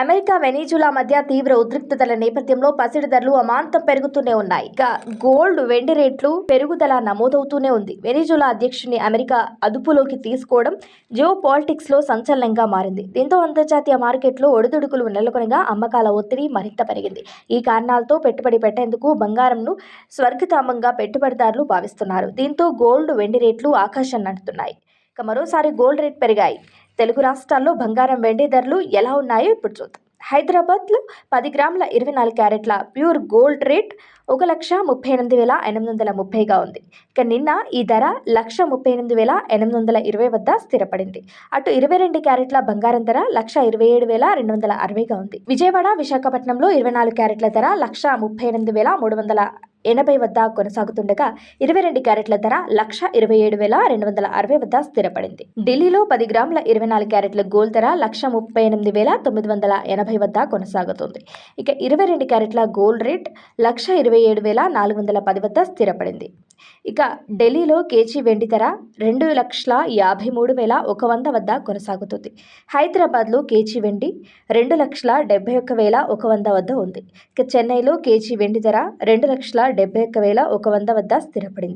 America Venezuela మధ్య తీవ్ర ఉద్రిక్తతల నేపథ్యంలో పసిడి ధరలు అమాంతం పెరుగుతూనే ఉన్నాయి. ఇక గోల్డ్ వెండి రేట్లు పెరుగుదల నమోదవుతూనే ఉంది. వెనిజులా అధ్యక్షుని అమెరికా అదుపులోకి తీసుకోవడం జియో పాలిటిక్స్లో సంచలనంగా మారింది. దీంతో అంతర్జాతీయ మార్కెట్లో ఒడిదుడుకులు నెలకొనగా అమ్మకాల ఒత్తిడి మరింత పెరిగింది. ఈ కారణాలతో పెట్టుబడి పెట్టేందుకు బంగారంను స్వర్గతామంగా పెట్టుబడిదారులు భావిస్తున్నారు. దీంతో గోల్డ్ వెండి రేట్లు ఆకాశం నడుతున్నాయి ఇక మరోసారి గోల్డ్ రేట్ పెరిగాయి. తెలుగు రాష్ట్రాల్లో బంగారం వెండి ధరలు ఎలా ఉన్నాయో ఇప్పుడు చూద్దాం. హైదరాబాద్లో పది గ్రాముల ఇరవై నాలుగు క్యారెట్ల ప్యూర్ గోల్డ్ రేట్ ఒక లక్ష ముప్పై ఎనిమిది వేల ఎనిమిది వందల ముప్పైగా ఉంది. ఇక నిన్న ఈ ధర లక్ష ముప్పై ఎనిమిది వేల ఎనిమిది వందల ఇరవై వద్ద స్థిరపడింది. అటు ఇరవై రెండు క్యారెట్ల బంగారం ధర లక్ష ఇరవై ఏడు వేల రెండు వందల అరవైగా ఉంది. విజయవాడ విశాఖపట్నంలో ఇరవై నాలుగు క్యారెట్ల ధర లక్ష ముప్పై ఎనిమిది వేల మూడు వందల ఎనభై వద్ద కొనసాగుతుండగా ఇరవై రెండు క్యారెట్ల ధర లక్ష ఇరవై ఏడు వేల రెండు వందల అరవై వద్ద స్థిరపడింది. ఢిల్లీలో పది గ్రాముల ఇరవై నాలుగు క్యారెట్ల గోల్డ్ ధర లక్ష ముప్పై ఎనిమిది వేల తొమ్మిది వందల ఎనభై వద్ద కొనసాగుతుంది. ఇక ఇరవై రెండు క్యారెట్ల గోల్డ్ రేట్ లక్ష ఇరవై ఏడు వేల నాలుగు వందల పది వద్ద స్థిరపడింది. ఇక ఢిల్లీలో కేజీ వెండి ధర రెండు లక్షల యాభై మూడు వేల ఒక వంద వద్ద కొనసాగుతుంది. హైదరాబాద్లో కేజీ వెండి రెండు లక్షల డెబ్బై ఒక్క వేల ఒక వంద వద్ద ఉంది. ఇక చెన్నైలో కేజీ వెండి ధర రెండు లక్షల డెబ్బై ఒక్క వేల ఒక వంద వద్ద స్థిరపడింది.